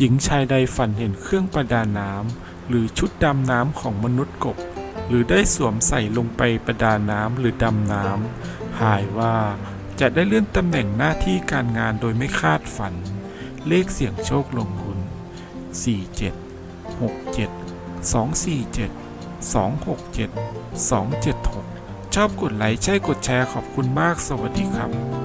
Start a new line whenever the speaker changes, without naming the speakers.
หญิงชายใดฝันเห็นเครื่องประดาน้ำหรือชุดดำน้ำของมนุษย์กบ หรือได้สวมใส่ลงไปประดาน้ำหรือดำน้ำหายว่าจะได้เลื่อนตำแหน่งหน้าที่การงานโดยไม่คาดฝัน เลขเสี่ยงโชคลงทุน 47 67 247 267 276 ชอบกดไลค์ใช่กดแชร์ขอบคุณมากสวัสดีครับ